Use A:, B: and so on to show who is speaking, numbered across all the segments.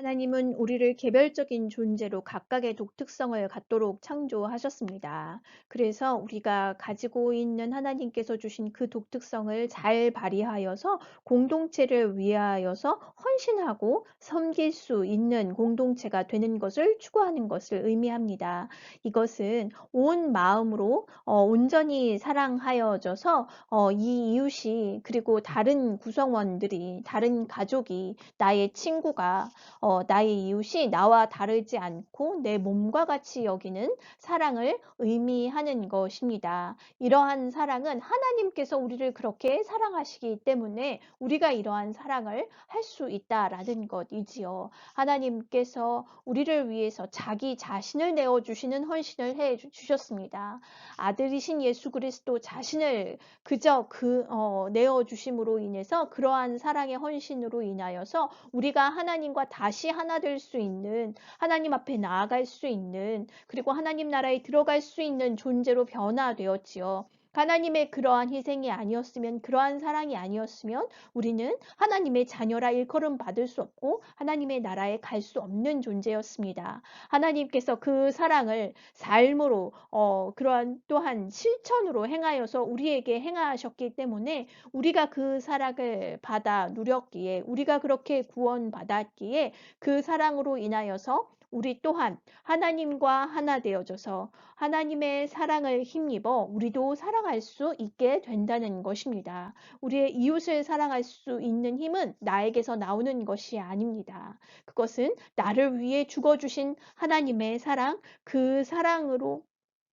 A: 하나님은 우리를 개별적인 존재로 각각의 독특성을 갖도록 창조하셨습니다. 그래서 우리가 가지고 있는 하나님께서 주신 그 독특성을 잘 발휘하여서 공동체를 위하여서 헌신하고 섬길 수 있는 공동체가 되는 것을 추구하는 것을 의미합니다. 이것은 온 마음으로 어, 온전히 사랑하여져서 어, 이 이웃이 그리고 다른 구성원들이 다른 가족이 나의 친구가 어, 나의 이웃이 나와 다르지 않고 내 몸과 같이 여기는 사랑을 의미하는 것입니다. 이러한 사랑은 하나님께서 우리를 그렇게 사랑하시기 때문에 우리가 이러한 사랑을 할 수 있다라는 것이지요. 하나님께서 우리를 위해서 자기 자신을 내어 주시는 헌신을 해 주셨습니다. 아들이신 예수 그리스도 자신을 그저 그 어, 내어 주심으로 인해서 그러한 사랑의 헌신으로 인하여서 우리가 하나님과 다시 하나 될 수 있는 하나님 앞에 나아갈 수 있는 그리고 하나님 나라에 들어갈 수 있는 존재로 변화되었지요. 하나님의 그러한 희생이 아니었으면 그러한 사랑이 아니었으면 우리는 하나님의 자녀라 일컬음 받을 수 없고 하나님의 나라에 갈 수 없는 존재였습니다. 하나님께서 그 사랑을 삶으로 어, 그러한 또한 실천으로 행하여서 우리에게 행하셨기 때문에 우리가 그 사랑을 받아 누렸기에 우리가 그렇게 구원받았기에 그 사랑으로 인하여서 우리 또한 하나님과 하나 되어져서 하나님의 사랑을 힘입어 우리도 사랑할 수 있게 된다는 것입니다. 우리의 이웃을 사랑할 수 있는 힘은 나에게서 나오는 것이 아닙니다. 그것은 나를 위해 죽어주신 하나님의 사랑, 그 사랑으로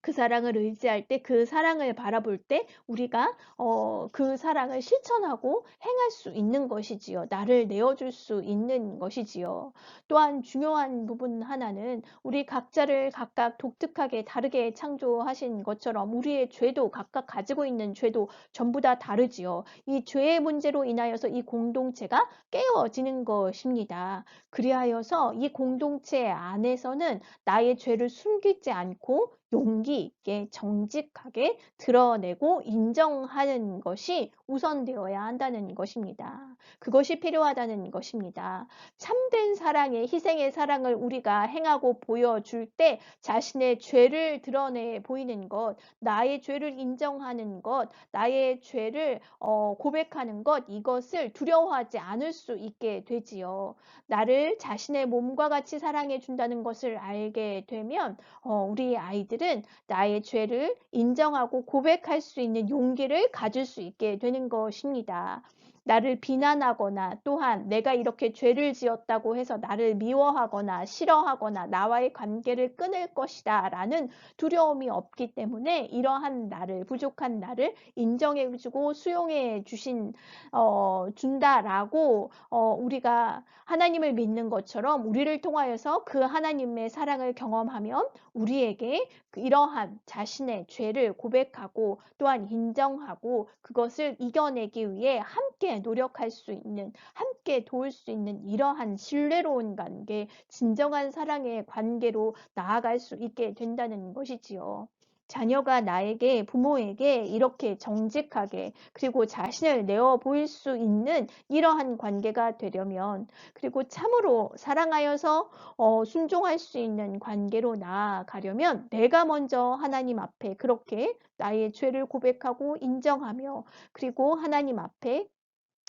A: 그 사랑을 의지할 때, 그 사랑을 바라볼 때 우리가 어, 그 사랑을 실천하고 행할 수 있는 것이지요. 나를 내어줄 수 있는 것이지요. 또한 중요한 부분 하나는 우리 각자를 각각 독특하게 다르게 창조하신 것처럼 우리의 죄도 각각 가지고 있는 죄도 전부 다 다르지요. 이 죄의 문제로 인하여서 이 공동체가 깨어지는 것입니다. 그리하여서 이 공동체 안에서는 나의 죄를 숨기지 않고 용기 있게 정직하게 드러내고 인정하는 것이 우선되어야 한다는 것입니다. 그것이 필요하다는 것입니다. 참된 사랑의 희생의 사랑을 우리가 행하고 보여줄 때 자신의 죄를 드러내 보이는 것, 나의 죄를 인정하는 것, 나의 죄를 어, 고백하는 것 이것을 두려워하지 않을 수 있게 되지요. 나를 자신의 몸과 같이 사랑해 준다는 것을 알게 되면 어, 우리 아이들 은 나의 죄를 인정하고 고백할 수 있는 용기를 가질 수 있게 되는 것입니다. 나를 비난하거나 또한 내가 이렇게 죄를 지었다고 해서 나를 미워하거나 싫어하거나 나와의 관계를 끊을 것이다 라는 두려움이 없기 때문에 이러한 나를 부족한 나를 인정해 주고 수용해 주신 어, 준다라고 어, 우리가 하나님을 믿는 것처럼 우리를 통하여서 그 하나님의 사랑을 경험하면 우리에게 이러한 자신의 죄를 고백하고 또한 인정하고 그것을 이겨내기 위해 함께 노력할 수 있는 함께 도울 수 있는 이러한 신뢰로운 관계 진정한 사랑의 관계로 나아갈 수 있게 된다는 것이지요. 자녀가 나에게 부모에게 이렇게 정직하게 그리고 자신을 내어 보일 수 있는 이러한 관계가 되려면 그리고 참으로 사랑하여서 어, 순종할 수 있는 관계로 나아가려면 내가 먼저 하나님 앞에 그렇게 나의 죄를 고백하고 인정하며 그리고 하나님 앞에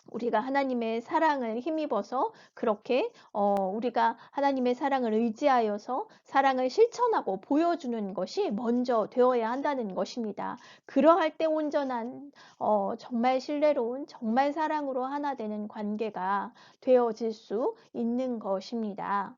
A: 우리가 하나님의 사랑을 힘입어서 그렇게 어, 우리가 하나님의 사랑을 의지하여서 사랑을 실천하고 보여주는 것이 먼저 되어야 한다는 것입니다. 그러할 때 온전한 어, 정말 신뢰로운 정말 사랑으로 하나 되는 관계가 되어질 수 있는 것입니다.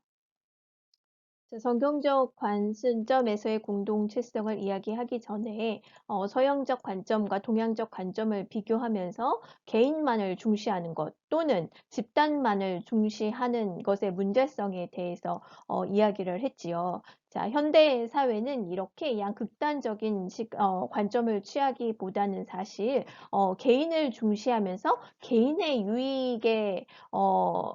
A: 성경적 관점에서의 공동체성을 이야기하기 전에 어, 서양적 관점과 동양적 관점을 비교하면서 개인만을 중시하는 것 또는 집단만을 중시하는 것의 문제성에 대해서 어, 이야기를 했지요. 자, 현대 사회는 이렇게 양극단적인 식, 어, 관점을 취하기보다는 사실 어, 개인을 중시하면서 개인의 유익에 어,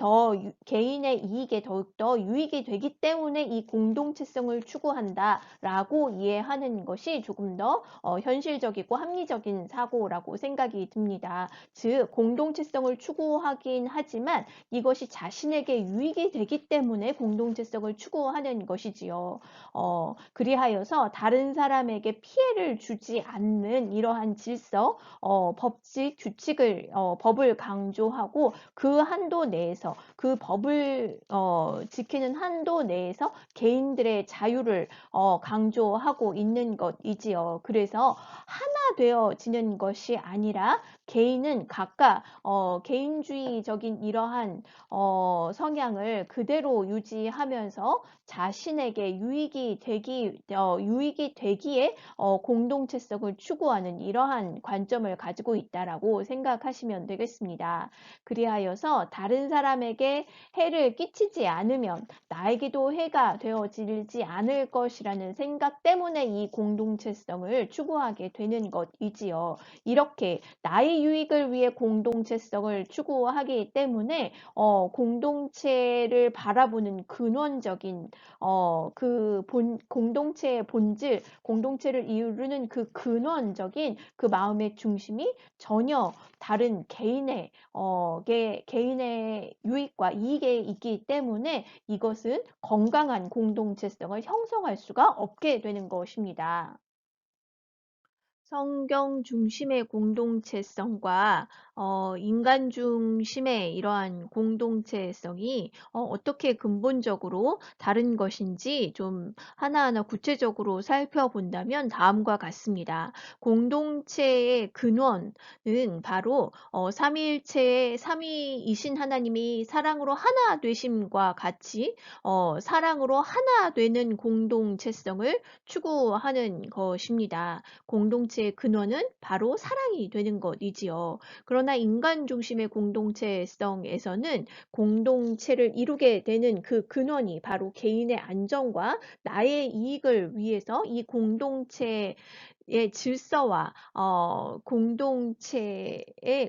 A: 더 유- 개인의 이익에 더욱더 유익이 되기 때문에 이 공동체성을 추구한다라고 이해하는 것이 조금 더 어, 현실적이고 합리적인 사고라고 생각이 듭니다. 즉 공동체성을 추구하긴 하지만 이것이 자신에게 유익이 되기 때문에 공동체성을 추구하는 것이지요. 어, 그리하여서 다른 사람에게 피해를 주지 않는 이러한 질서, 어, 법칙, 규칙을, 어, 법을 강조하고 그 한도 내에서 그 법을 어, 지키는 한도 내에서 개인들의 자유를 어, 강조하고 있는 것이지요. 그래서 하나 되어지는 것이 아니라 개인은 각각 어, 개인주의적인 이러한 어, 성향을 그대로 유지하면서 자신에게 유익이 되기 어, 유익이 되기에 어, 공동체성을 추구하는 이러한 관점을 가지고 있다라고 생각하시면 되겠습니다. 그리하여서 다른 사람에게 해를 끼치지 않으면 나에게도 해가 되어지지 않을 것이라는 생각 때문에 이 공동체성을 추구하게 되는 것이지요. 이렇게 나의 유익을 위해 공동체성을 추구하기 때문에 어, 공동체를 바라보는 근원적인 어, 그 본, 공동체의 본질, 공동체를 이루는 그 근원적인 그 마음의 중심이 전혀 다른 개인의 어, 게, 개인의 유익과 이익에 있기 때문에 이것은 건강한 공동체성을 형성할 수가 없게 되는 것입니다. 성경 중심의 공동체성과 어, 인간 중심의 이러한 공동체성이 어, 떻게 근본적으로 다른 것인지 좀 하나하나 구체적으로 살펴본다면 다음과 같습니다. 공동체의 근원은 바로 어, 삼위일체의 삼위이신 하나님이 사랑으로 하나 되심과 같이 어, 사랑으로 하나 되는 공동체성을 추구하는 것입니다. 공동체 의 근원은 바로 사랑이 되는 것이지요. 그러나 인간 중심의 공동체성에서는 공동체를 이루게 되는 그 근원이 바로 개인의 안정과 나의 이익을 위해서 이 공동체 의 질서와 어, 공동체의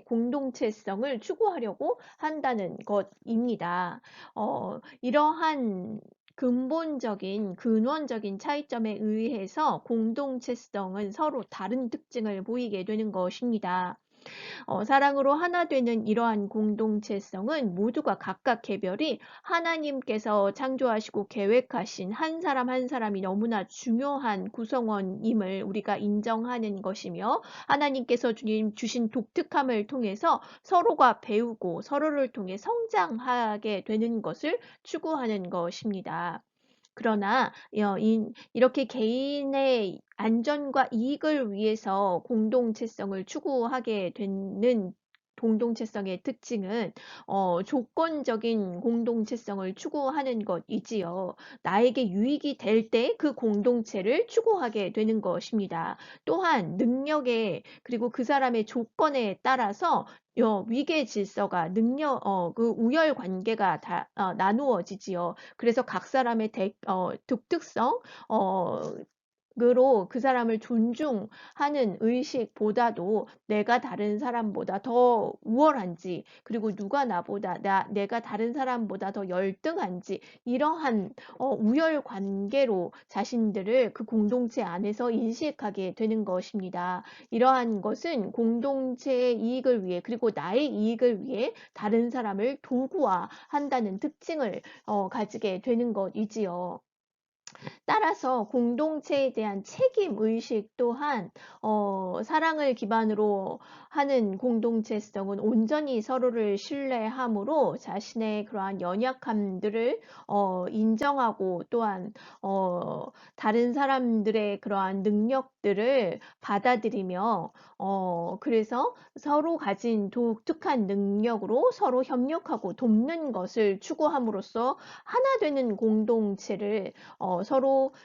A: 공동체성을 추구하려고 한다는 것입니다. 어, 이러한 근본적인 근원적인 차이점에 의해서 공동체성은 서로 다른 특징을 보이게 되는 것입니다. 어, 사랑으로 하나 되는 이러한 공동체성은 모두가 각각 개별이 하나님께서 창조하시고 계획하신 한 사람 한 사람이 너무나 중요한 구성원임을 우리가 인정하는 것이며 하나님께서 주님 주신 독특함을 통해서 서로가 배우고 서로를 통해 성장하게 되는 것을 추구하는 것입니다. 그러나 어, 이렇게 개인의 안전과 이익을 위해서 공동체성을 추구하게 되는 공동체성의 특징은 어, 조건적인 공동체성을 추구하는 것이지요. 나에게 유익이 될 때 그 공동체를 추구하게 되는 것입니다. 또한 능력에 그리고 그 사람의 조건에 따라서 어, 위계 질서가 능력, 어, 그 우열 관계가 다 어, 나누어지지요. 그래서 각 사람의 대, 어, 독특성, 어, 으로 그 사람을 존중하는 의식보다도 내가 다른 사람보다 더 우월한지 그리고 누가 나보다 나 내가 다른 사람보다 더 열등한지 이러한 어, 우열 관계로 자신들을 그 공동체 안에서 인식하게 되는 것입니다. 이러한 것은 공동체의 이익을 위해 그리고 나의 이익을 위해 다른 사람을 도구화한다는 특징을 어, 가지게 되는 것이지요. 따라서 공동체에 대한 책임 의식 또한 어, 사랑을 기반으로 하는 공동체성은 온전히 서로를 신뢰함으로 자신의 그러한 연약함들을 어, 인정하고 또한 어, 다른 사람들의 그러한 능력들을 받아들이며 어, 그래서 서로 가진 독특한 능력으로 서로 협력하고 돕는 것을 추구함으로써 하나 되는 공동체를 어, 어,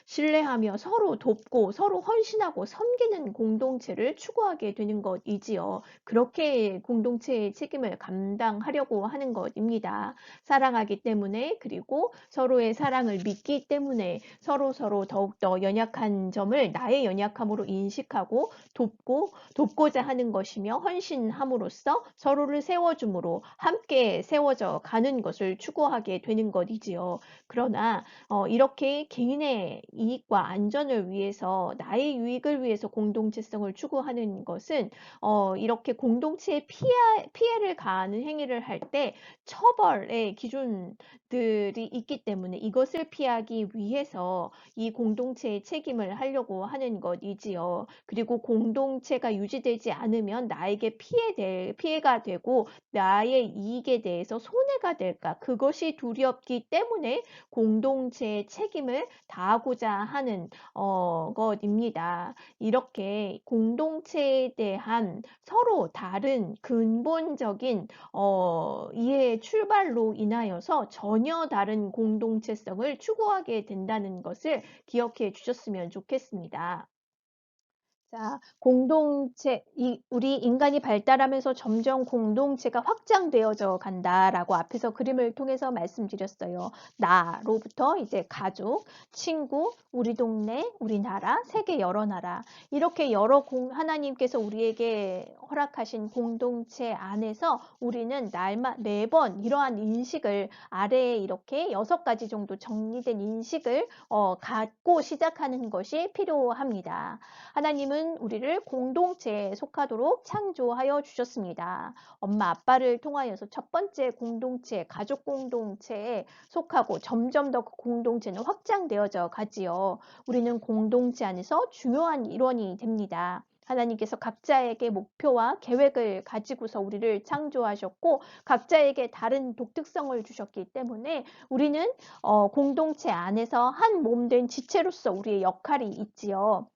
A: 신뢰하며 서로 돕고 서로 헌신하고 섬기는 공동체를 추구하게 되는 것이지요. 그렇게 공동체의 책임을 감당하려고 하는 것입니다. 사랑하기 때문에 그리고 서로의 사랑을 믿기 때문에 서로 서로 더욱더 연약한 점을 나의 연약함으로 인식하고 돕고 돕고자 하는 것이며 헌신함으로써 서로를 세워줌으로 함께 세워져 가는 것을 추구하게 되는 것이지요. 그러나 어, 이렇게 개인의 이익과 안전을 위해서 나의 유익을 위해서 공동체성을 추구하는 것은 어, 이렇게 공동체에 피해, 피해를 가하는 행위를 할 때 처벌의 기준들이 있기 때문에 이것을 피하기 위해서 이 공동체의 책임을 하려고 하는 것이지요. 그리고 공동체가 유지되지 않으면 나에게 피해 될, 피해가 되고 나의 이익에 대해서 손해가 될까 그것이 두렵기 때문에 공동체의 책임을 다 하고자 하는 어, 것입니다. 이렇게 공동체에 대한 서로 다른 근본적인 어, 이해의 출발로 인하여서 전혀 다른 공동체성을 추구하게 된다는 것을 기억해 주셨으면 좋겠습니다. 자, 공동체, 이, 우리 인간이 발달하면서 점점 공동체가 확장되어져 간다라고 앞에서 그림을 통해서 말씀드렸어요. 나로부터 이제 가족, 친구, 우리 동네, 우리나라, 세계 여러 나라. 이렇게 여러 공, 하나님께서 우리에게 허락하신 공동체 안에서 우리는 날마, 매번 이러한 인식을 아래에 이렇게 여섯 가지 정도 정리된 인식을 어, 갖고 시작하는 것이 필요합니다. 하나님은 하나님은 우리를 공동체에 속하도록 창조하여 주셨습니다. 엄마 아빠를 통하여서 첫 번째 공동체, 가족 공동체에 속하고 점점 더 그 공동체는 확장되어져 가지요. 우리는 공동체 안에서 중요한 일원이 됩니다. 하나님께서 각자에게 목표와 계획을 가지고서 우리를 창조하셨고 각자에게 다른 독특성을 주셨기 때문에 우리는 어, 공동체 안에서 한 몸 된 지체로서 우리의 역할이 있지요.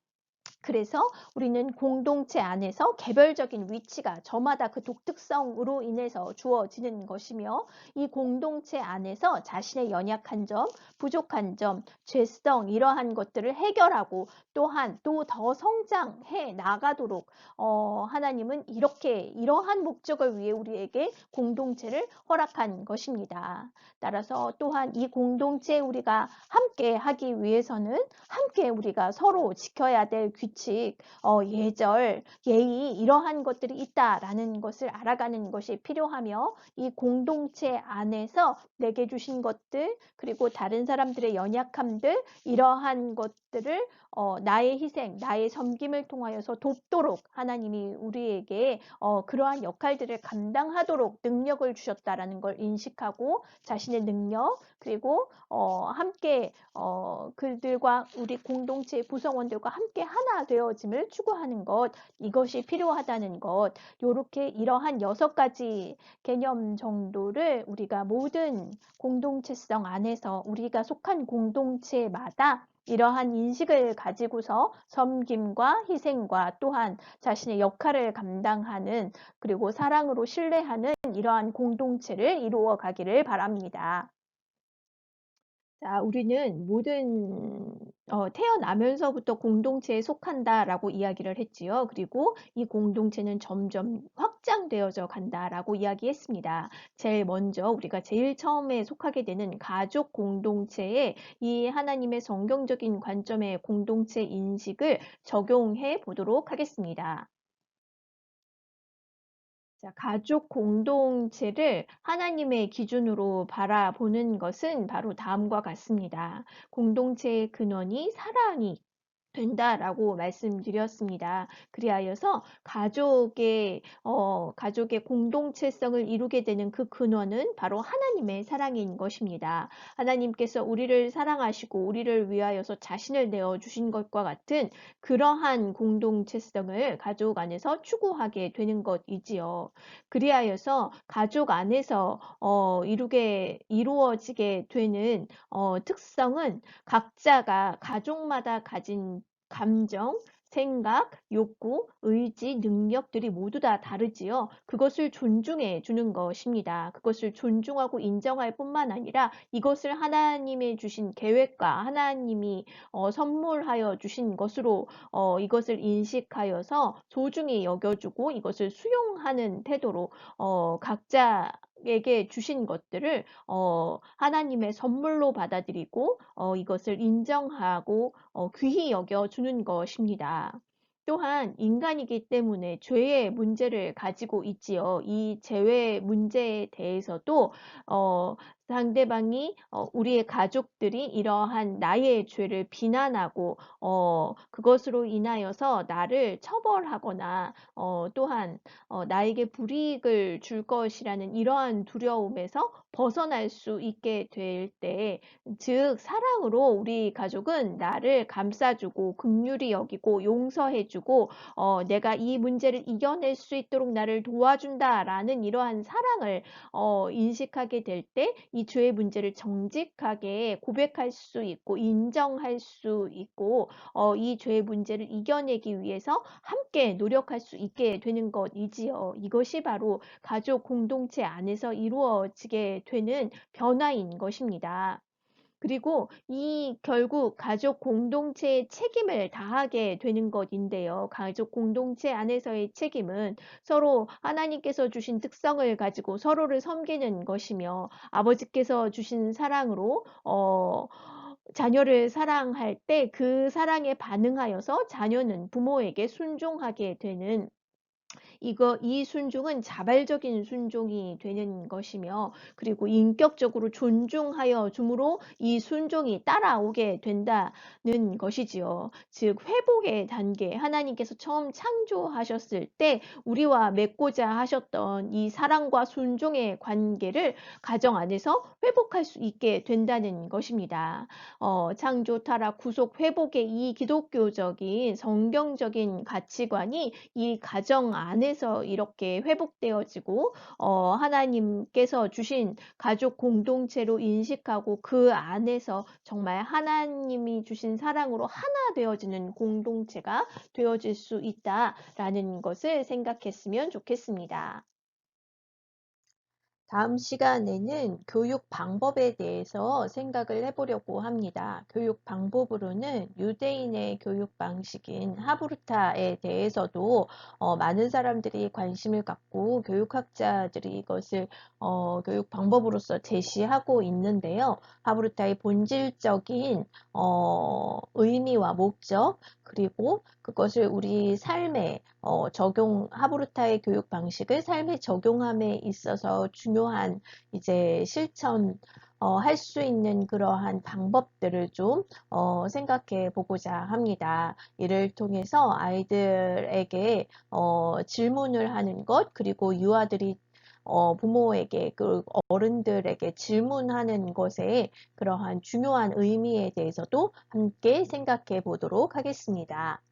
A: 그래서 우리는 공동체 안에서 개별적인 위치가 저마다 그 독특성으로 인해서 주어지는 것이며 이 공동체 안에서 자신의 연약한 점, 부족한 점, 죄성 이러한 것들을 해결하고 또한 또 더 성장해 나가도록 어, 하나님은 이렇게 이러한 목적을 위해 우리에게 공동체를 허락한 것입니다. 따라서 또한 이 공동체 우리가 함께 하기 위해서는 함께 우리가 서로 지켜야 될 규칙 규칙, 어, 예절, 예의 이러한 것들이 있다라는 것을 알아가는 것이 필요하며 이 공동체 안에서 내게 주신 것들 그리고 다른 사람들의 연약함들 이러한 것들을 어, 나의 희생, 나의 섬김을 통하여서 돕도록 하나님이 우리에게 어, 그러한 역할들을 감당하도록 능력을 주셨다라는 걸 인식하고 자신의 능력 그리고 어, 함께 어, 그들과 우리 공동체 구성원들과 함께 하나 되어짐을 추구하는 것 이것이 필요하다는 것 이렇게 이러한 여섯 가지 개념 정도를 우리가 모든 공동체성 안에서 우리가 속한 공동체마다 이러한 인식을 가지고서 섬김과 희생과 또한 자신의 역할을 감당하는 그리고 사랑으로 신뢰하는 이러한 공동체를 이루어 가기를 바랍니다. 자, 우리는 모든 어, 태어나면서부터 공동체에 속한다라고 이야기를 했지요. 그리고 이 공동체는 점점 확장되어져 간다라고 이야기했습니다. 제일 먼저 우리가 제일 처음에 속하게 되는 가족 공동체에 이 하나님의 성경적인 관점의 공동체 인식을 적용해 보도록 하겠습니다. 자, 가족 공동체를 하나님의 기준으로 바라보는 것은 바로 다음과 같습니다. 공동체의 근원이 사랑이 된다라고 말씀드렸습니다. 그리하여서 가족의 어, 가족의 공동체성을 이루게 되는 그 근원은 바로 하나님의 사랑인 것입니다. 하나님께서 우리를 사랑하시고 우리를 위하여서 자신을 내어 주신 것과 같은 그러한 공동체성을 가족 안에서 추구하게 되는 것이지요. 그리하여서 가족 안에서 어, 이루게 이루어지게 되는 어, 특성은 각자가 가족마다 가진 감정, 생각, 욕구, 의지, 능력들이 모두 다 다르지요. 그것을 존중해 주는 것입니다. 그것을 존중하고 인정할 뿐만 아니라 이것을 하나님의 주신 계획과 하나님이 어, 선물하여 주신 것으로 어, 이것을 인식하여서 소중히 여겨주고 이것을 수용하는 태도로 어, 각자 에게 주신 것들을 어, 하나님의 선물로 받아들이고 어, 이것을 인정하고 어, 귀히 여겨 주는 것입니다. 또한 인간이기 때문에 죄의 문제를 가지고 있지요. 이 죄의 문제에 대해서도 어, 상대방이 어, 우리의 가족들이 이러한 나의 죄를 비난하고 어, 그것으로 인하여서 나를 처벌하거나 어, 또한 어, 나에게 불이익을 줄 것이라는 이러한 두려움에서 벗어날 수 있게 될 때, 즉 사랑으로 우리 가족은 나를 감싸주고 긍휼히 여기고 용서해주고 어, 내가 이 문제를 이겨낼 수 있도록 나를 도와준다라는 이러한 사랑을 어, 인식하게 될때 이 죄의 문제를 정직하게 고백할 수 있고 인정할 수 있고 어, 이 죄의 문제를 이겨내기 위해서 함께 노력할 수 있게 되는 것이지요. 이것이 바로 가족 공동체 안에서 이루어지게 되는 변화인 것입니다. 그리고 이 결국 가족 공동체의 책임을 다하게 되는 것인데요. 가족 공동체 안에서의 책임은 서로 하나님께서 주신 특성을 가지고 서로를 섬기는 것이며 아버지께서 주신 사랑으로 어, 자녀를 사랑할 때 그 사랑에 반응하여서 자녀는 부모에게 순종하게 되는 이거 이 순종은 자발적인 순종이 되는 것이며 그리고 인격적으로 존중하여 주므로 이 순종이 따라오게 된다는 것이지요. 즉 회복의 단계 하나님께서 처음 창조하셨을 때 우리와 맺고자 하셨던 이 사랑과 순종의 관계를 가정 안에서 회복할 수 있게 된다는 것입니다. 어, 창조, 타락, 구속, 회복의 이 기독교적인 성경적인 가치관이 이 가정 안에서 이렇게 회복되어지고 어, 하나님께서 주신 가족 공동체로 인식하고 그 안에서 정말 하나님이 주신 사랑으로 하나 되어지는 공동체가 되어질 수 있다라는 것을 생각했으면 좋겠습니다. 다음 시간에는 교육 방법에 대해서 생각을 해보려고 합니다. 교육 방법으로는 유대인의 교육 방식인 하브루타에 대해서도 어, 많은 사람들이 관심을 갖고 교육학자들이 이것을 어, 교육 방법으로서 제시하고 있는데요. 하브루타의 본질적인 어, 의미 와 목적 그리고 그것을 우리 삶에 어, 적용 하브루타의 교육 방식을 삶에 적용함에 있어서 중요한 이제 실천 어, 할 수 있는 그러한 방법들을 좀 어, 생각해 보고자 합니다. 이를 통해서 아이들에게 어, 질문을 하는 것 그리고 유아들이 어, 부모에게 그 어른들에게 질문하는 것에 그러한 중요한 의미에 대해서도 함께 생각해 보도록 하겠습니다.